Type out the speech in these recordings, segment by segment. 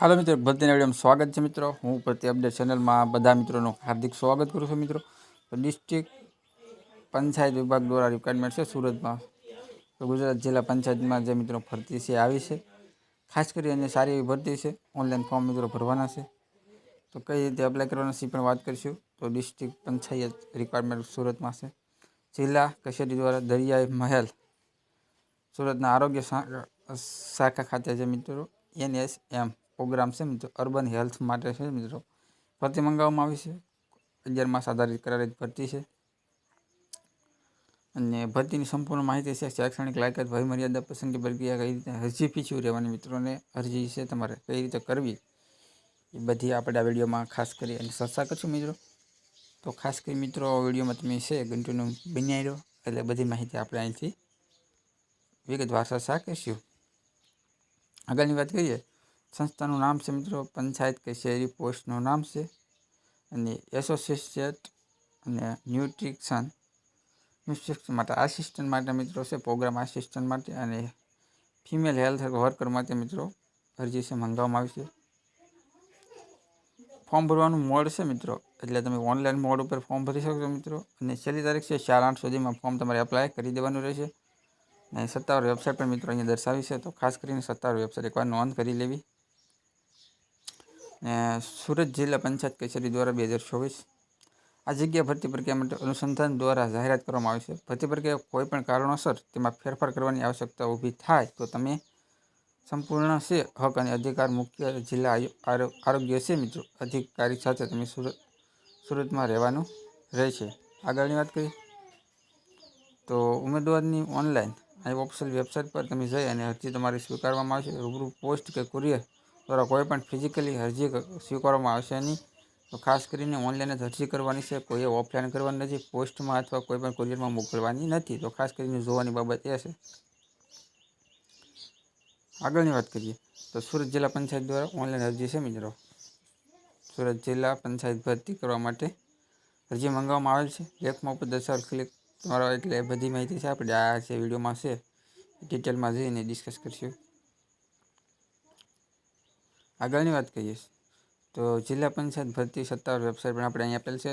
હાલો મિત્રો ભરતીના વિડીયોમાં સ્વાગત છે મિત્રો. હું પ્રતિ અપડેટ ચેનલમાં બધા મિત્રોનું હાર્દિક સ્વાગત કરું છું મિત્રો. તો ડિસ્ટ્રિક્ટ પંચાયત વિભાગ દ્વારા રિક્વાયરમેન્ટ છે સુરતમાં. તો ગુજરાત જિલ્લા પંચાયતમાં જે મિત્રો ભરતી છે, આવી છે. ખાસ કરી અને સારી એવી ભરતી છે. ઓનલાઈન ફોર્મ મિત્રો ભરવાના છે. તો કઈ રીતે એપ્લાય કરવાના છે પણ વાત કરીશું. તો ડિસ્ટ્રિક્ટ પંચાયત રિક્વાયરમેન્ટ સુરતમાં છે. જિલ્લા કચેરી દ્વારા દરિયાઈ મહેલ, સુરતના આરોગ્ય શાખા ખાતે છે મિત્રો. એનએસ એમ પ્રોગ્રામ છે મિત્રો, અર્બન હેલ્થ માટે છે મિત્રો. ભરતી મંગાવવામાં આવી છે. અગિયાર માસ આધારિત કરારી ભરતી છે. અને ભરતીની સંપૂર્ણ માહિતી છે શૈક્ષણિક લાયકાત ભય મર્યાદા પસંદગી પ્રક્રિયા કઈ રીતે, અરજી પીછું રહેવાની મિત્રોને અરજી છે તમારે કઈ રીતે કરવી, એ બધી આપણે આ વિડીયોમાં ખાસ કરી અને ચર્ચા કરશું મિત્રો. તો ખાસ કરી મિત્રો વિડીયોમાં તમે છે કન્ટિન્યુ બની રહ્યો એટલે બધી માહિતી આપણે અહીંથી વિગતવાર ચર્ચા કરીશું. આગળની વાત કરીએ સંસ્થાનું નામ છે મિત્રો પંચાયત કચેરી પોસ્ટનું નામ છે. અને એસોસિએટ અને ન્યુટ્રિશન ન્યુટ્રિશન માટે આસિસ્ટન્ટ માટે મિત્રો છે, પ્રોગ્રામ આસિસ્ટન્ટ માટે અને ફિમેલ હેલ્થ વર્કર માટે મિત્રો અરજી છે, મંગાવવામાં આવી છે. ફોર્મ ભરવાનું મોડ છે મિત્રો, એટલે તમે ઓનલાઈન મોડ ઉપર ફોર્મ ભરી શકશો મિત્રો. અને છેલ્લી તારીખ છે, ચાર આઠ સુધીમાં ફોર્મ તમારે એપ્લાય કરી દેવાનું રહેશે. અને સત્તાવાર વેબસાઇટ પણ મિત્રો અહીંયા દર્શાવી છે, તો ખાસ કરીને સત્તાવાર વેબસાઇટ એકવાર નોંધ કરી લેવી. સુરત જિલ્લા પંચાયત કચેરી દ્વારા બે હજાર ચોવીસ આ જગ્યા ભરતી પ્રક્રિયા માટે અનુસંધાન દ્વારા જાહેરાત કરવામાં આવી છે. ભરતી પ્રક્રિયા કોઈ પણ કારણોસર તેમાં ફેરફાર કરવાની આવશ્યકતા ઊભી થાય તો તમે સંપૂર્ણ છે હક અને અધિકાર મુખ્ય જિલ્લા આરોગ્ય છે મિત્રો. અધિકારી સાથે તમે સુરત, સુરતમાં રહેવાનું રહેશે. આગળની વાત કરીએ તો ઉમેદવારની ઓનલાઈન આ ઓફિશિયલ વેબસાઇટ પર તમે જઈ અને અરજી તમારી સ્વીકારવામાં આવશે. રૂબરૂ પોસ્ટ કે કુરિયર દ્વારા કોઈ પણ ફિઝિકલી અરજી સ્વીકારવામાં આવશે નહીં. તો ખાસ કરીને ઓનલાઈન જ અરજી કરવાની છે. કોઈએ ઓફલાઈન કરવાની નથી, પોસ્ટમાં અથવા કોઈ પણ કુરિયરમાં મોકલવાની નથી. તો ખાસ કરીને જોવાની બાબત એ છે. આગળની વાત કરીએ તો સુરત જિલ્લા પંચાયત દ્વારા ઓનલાઈન અરજી છે મિત્રો. સુરત જિલ્લા પંચાયત ભરતી કરવા માટે અરજી મંગાવવામાં આવેલ છે. લેખમાં ઉપર દર્શાવેલ ક્લિક તમારો એટલે બધી માહિતી છે. આપણે આ જે વિડીયોમાં છે. ડિટેલમાં જઈને ડિસ્કસ કરીશું. આગળની વાત કરીએ તો જિલ્લા પંચાયત ભરતી સત્તાવાર વેબસાઇટ પણ આપણે અહીં આપેલ છે.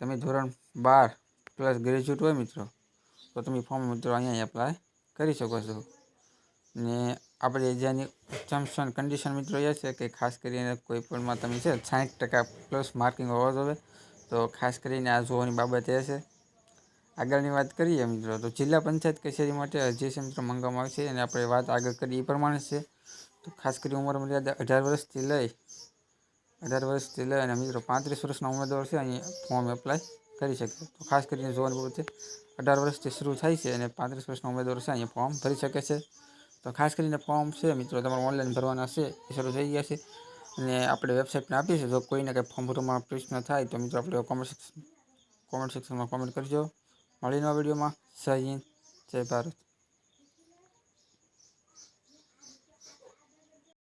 તમે ધોરણ બાર પ્લસ ગ્રેજ્યુએટ હોય મિત્રો, તો તમે ફોર્મ મિત્રો અહીંયા એપ્લાય કરી શકો છો. ને આપણે જેની ટર્મ્સ એન્ડ કન્ડિશન મિત્રો એ છે કે ખાસ કરીને કોઈ પણમાં તમે છે સાઠ ટકા પ્લસ માર્કિંગ હોવા જોઈએ, તો ખાસ કરીને આ જોવાની બાબત એ છે. આગળની વાત કરીએ મિત્રો, તો જિલ્લા પંચાયત કચેરી માટે અરજી છે મિત્રો મંગાવવામાં આવે છે અને આપણે વાત આગળ કરી એ પ્રમાણે છે. તો ખાસ કરી ઉંમર મર્યાદા અઢાર વર્ષથી લઈ, અઢાર વર્ષથી લઈ અને મિત્રો પાંત્રીસ વર્ષના ઉમેદવાર છે, અહીં ફોર્મ એપ્લાય કરી શકે. તો ખાસ કરીને જોવાની બાબત છે, અઢાર વર્ષથી શરૂ થાય છે અને પાંત્રીસ વર્ષના ઉમેદવાર છે, અહીંયા ફોર્મ ભરી શકે છે. તો ખાસ કરીને ફોર્મ છે, મિત્રો તમારે ઓનલાઈન ભરવાના છે, એ શરૂ થઈ ગયા છે. અને આપણે વેબસાઇટને આપીએ છીએ, જો કોઈને કંઈ ફોર્મ ભરવામાં પ્રશ્ન થાય તો મિત્રો આપણે કોમેન્ટ સેક્શન કોમેન્ટ સેક્શનમાં કોમેન્ટ કરજો. મળીને વિડીયોમાં. જય હિન્દ, જય ભારત.